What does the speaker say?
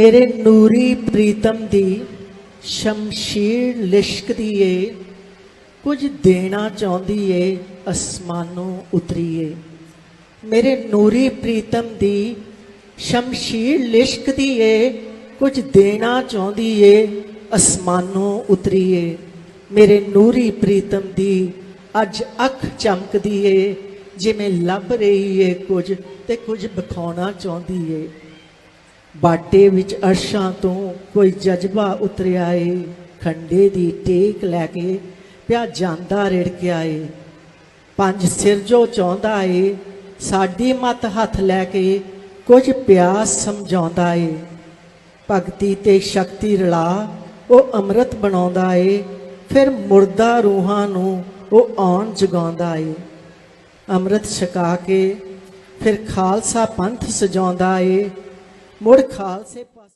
ਮੇਰੇ ਨੂਰੀ ਪ੍ਰੀਤਮ ਦੀ ਸ਼ਮਸ਼ੀਰ ਲਿਸ਼ਕਦੀ ਏ, ਕੁਝ ਦੇਣਾ ਚਾਹੁੰਦੀ ਏ, ਅਸਮਾਨੋਂ ਉਤਰੀਏ। ਮੇਰੇ ਨੂਰੀ ਪ੍ਰੀਤਮ ਦੀ ਸ਼ਮਸ਼ੀਰ ਲਿਸ਼ਕਦੀ ਏ, ਕੁਝ ਦੇਣਾ ਚਾਹੁੰਦੀ ਏ, ਅਸਮਾਨੋਂ ਉਤਰੀਏ। ਮੇਰੇ ਨੂਰੀ ਪ੍ਰੀਤਮ ਦੀ ਅੱਜ ਅੱਖ ਚਮਕਦੀ ਏ, ਜਿਵੇਂ ਲੱਭ ਰਹੀ ਏ ਕੁਝ ਤੇ ਕੁਝ ਵਿਖਾਉਣਾ ਚਾਹੁੰਦੀ ਏ। ਬਾਟੇ ਵਿੱਚ ਅਰਸ਼ਾਂ ਤੋਂ ਕੋਈ ਜਜ਼ਬਾ ਉਤਰਿਆ ਏ। ਖੰਡੇ ਦੀ ਟੇਕ ਲੈ ਕੇ ਪਿਆ ਜਾਂਦਾ ਰਿੜਕਿਆ ਏ। ਪੰਜ ਸਿਰ ਜੋ ਚਾਹੁੰਦਾ ਏ, ਸਾਡੀ ਮਤ ਹੱਥ ਲੈ ਕੇ ਕੁਝ ਪਿਆਸ ਸਮਝਾਉਂਦਾ ਏ। ਭਗਤੀ ਤੇ ਸ਼ਕਤੀ ਰਲਾ, ਉਹ ਅੰਮ੍ਰਿਤ ਬਣਾਉਂਦਾ ਏ। ਫਿਰ ਮੁਰਦਾ ਰੂਹਾਂ ਨੂੰ ਉਹ ਆਉਣ ਜਗਾਉਂਦਾ ਏ। ਅੰਮ੍ਰਿਤ ਛਕਾ ਕੇ ਫਿਰ ਖਾਲਸਾ ਪੰਥ ਸਜਾਉਂਦਾ ਏ। મૂર્ખ હલસે